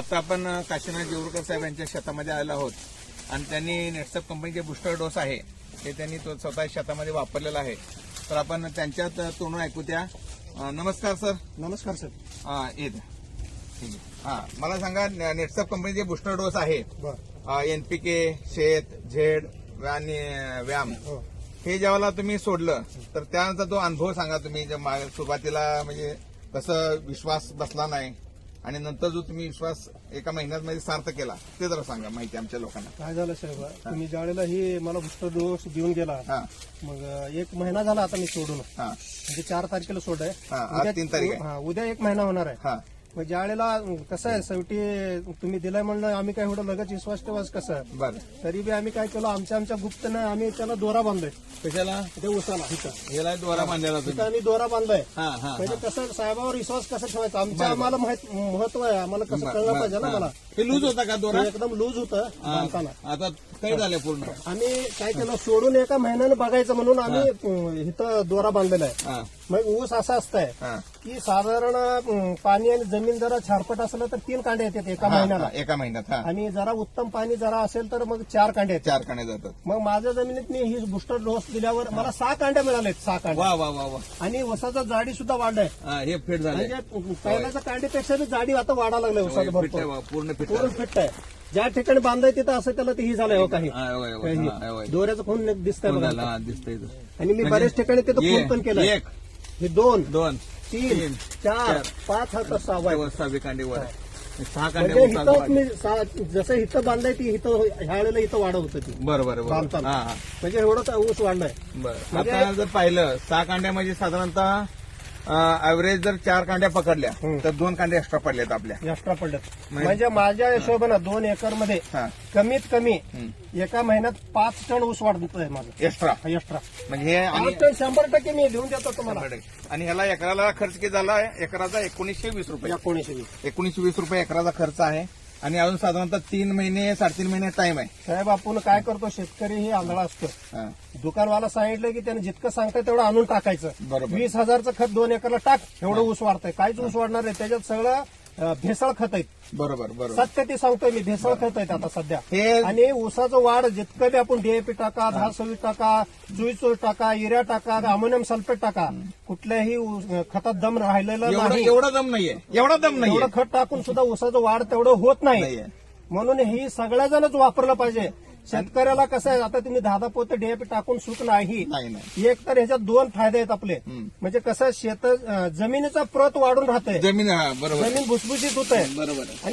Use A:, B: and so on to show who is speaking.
A: आता आपण काशीनाथ जेवरकर साहेब यांच्या शेतामध्ये आलेलो आहोत आणि त्यांनी नेटसप कंपनीचे बुस्टर डोस आहे हे त्यांनी तो स्वतः शेतामध्ये वापरलेला आहे. तर आपण त्यांच्यात तोंडून ऐकू त्या नमस्कार सर.
B: नमस्कार सर.
A: हा येत ठीक आहे. हा मला सांगा ने- नेटसप कंपनीचे बुस्टर डोस आहे. एनपीके शेत झेड आणि व्यायाम.
B: हो.
A: हे ज्यावेळेला तुम्ही सोडलं तर त्यानंतर तो अनुभव सांगा तुम्ही सुरुवातीला म्हणजे कसं विश्वास बसला नाही. आणि नंतर जो तुम्ही विश्वास एका महिन्यात मध्ये सार्थ केला ते जरा सांगा माहिती आमच्या लोकांना.
B: काय झालं साहेब? तुम्ही ज्यावेळेला ही मला बुस्टर डोस देऊन गेला
A: हा.
B: मग एक महिना झाला आता मी सोडून.
A: हा.
B: म्हणजे चार तारखेला सोड
A: हा, आज तीन तारीख आहे.
B: हा उद्या एक महिना होणार आहे.
A: हा.
B: मग ज्या वेळेला कसं आहे शेवटी तुम्ही दिलाय म्हणलं आम्ही काय एवढं लगेच विश्वास कसं
A: बर.
B: तरी बी आम्ही काय केलं आमच्या आमच्या गुप्तनं आम्ही त्याला दोरा बांधलोय.
A: कशाला?
B: ते उसाला
A: याला द्वारा बांधलेला
B: इथं
A: तुम्ही
B: आम्ही दोरा बांधलाय. म्हणजे कसं साहेबावर विश्वास कसा ठेवायचा? आमच्या आम्हाला माहित- महत्त्व आहे आम्हाला कसं कळलं पाहिजे ना. मला.
A: हे लूज होता का दोरा?
B: ते एकदम लूज होतं बांधताना
A: आता काही झाले पूर्ण?
B: आम्ही काय केलं सोडून एका महिन्यानं बघायचं म्हणून आम्ही इथं दोरा बांधलेला आहे. मग ऊस असा असतंय. की साधारण अं, पाणी आणि जमीन जरा छारपट असलं तर तीन कांडे येतात एका
A: हा,
B: महिन्याला.
A: हा, एका महिन्यात हा.
B: आणि जरा उत्तम पाणी जरा असेल तर मग चार कांडे येतात.
A: चार काणे जातात.
B: मग माझ्या जमिनीत मी ही बुस्टर डोस दिल्यावर मला सहा कांड्या मिळालेत सहा कांड्या
A: वा वा वा वा.
B: आणि ऊसाचा जाडी सुद्धा वाढलाय.
A: हा, हे फिट झाले
B: म्हणजे पहिल्याच्या कांडीपेक्षा बी जाडी आता वाढा
A: फिट
B: भरपूर.
A: वा, पूर्ण फिट
B: पूर्ण फिट आहे. ज्या ठिकाणी बांधाय तिथं असं त्याला ते ही झालंय हो काही. काही. दोऱ्याचं खून दिसतंय बघा.
A: दिसतंय.
B: आणि मी
A: म्हणजे
B: बऱ्याच ठिकाणी तिथं खून पण केलंय.
A: एक.
B: हे दोन.
A: दोन.
B: तीन चार. पाच हा तर सहावा आहे.
A: वर सहावी कांडी वर आहे. सहा
B: म्हणजे. मी सा- जसं इथं बांधाय ती इथं ह्या वेळेला इथं वाढ होतं ती
A: बरं बरं बरं
B: बांधताना.
A: हा हा
B: म्हणजे एवढं का ऊस वाढलाय
A: बरं
B: म्हणजे-
A: आता जर पाहिलं सहा कांड्या म्हणजे साधारणतः ऍव्हरेज जर चार कांड्या पकडल्या. तर दोन कांड्या एक्स्ट्रा पडल्यात आपल्या.
B: एक्स्ट्रा पडल्यात
A: म्हणजे-
B: म्हणजे माझ्या हिशोबानं दोन
A: एकरमध्ये
B: कमीत कमी. एका महिन्यात पाच टन ऊस वाढतोय माझं.
A: एक्स्ट्रा
B: एक्स्ट्रा
A: म्हणजे हे
B: टन शंभर टक्के मी लिहून देतो तुम्हाला.
A: आणि ह्याला एकराला खर्च किती झाला? एकराचा एकोणीसशे वीस रुपये.
B: एकोणीसशे वीस.
A: एकोणीसशे वीस रुपये एकराचा खर्च आहे. आणि अजून साधारणतः तीन महिने साडेतीन महिने टाइम आहे.
B: साहेब आपण काय करतो शेतकरी हे आंधळा असतो. दुकानवाला सांगितलं की त्याने जितकं सांगतंय तेवढं आणून टाकायचं.
A: बरोबर.
B: वीस हजारचं खत दोन एकरला टाक एवढं ऊस वाढतंय. काहीच ऊस वाढणार आहे त्याच्यात सगळं भेसळ खत आहेत.
A: बरोबर बरोबर.
B: सत्य ते सांगतोय मी भेसळ खत आहेत आता सध्या.
A: हे
B: आणि ऊसाचं वाढ जितकं बी आपण डीएपी टाका दहा सव्वीस टाका चोवीस चोवीस टाका युरिया टाका अमोनियम सल्फेट टाका कुठल्याही ऊस- खतात दम राहिलेला
A: एवढा
B: नाही.
A: एवढा दम नाहीये. एवढा दम नाहीये.
B: एवढं खत टाकून सुद्धा ऊसाचं वाढ तेवढं होत नाही.
A: नाहीये.
B: म्हणून ही सगळ्याजणच वापरलं पाहिजे. शेतकऱ्याला कसं आहे आता तुम्ही दहा दहा पोते डीएपी टाकून सुख नाही.
A: नाही नाही.
B: एक तर ह्याच्यात दोन फायदे आहेत आपले.
A: हम्म.
B: म्हणजे कसं शेत अं, जमिनीचा प्रत वाढून राहतंय.
A: जमीन हा बरोबर.
B: जमीन भुसभुशीत होत आहे
A: बरोबर. आहे.
B: आणि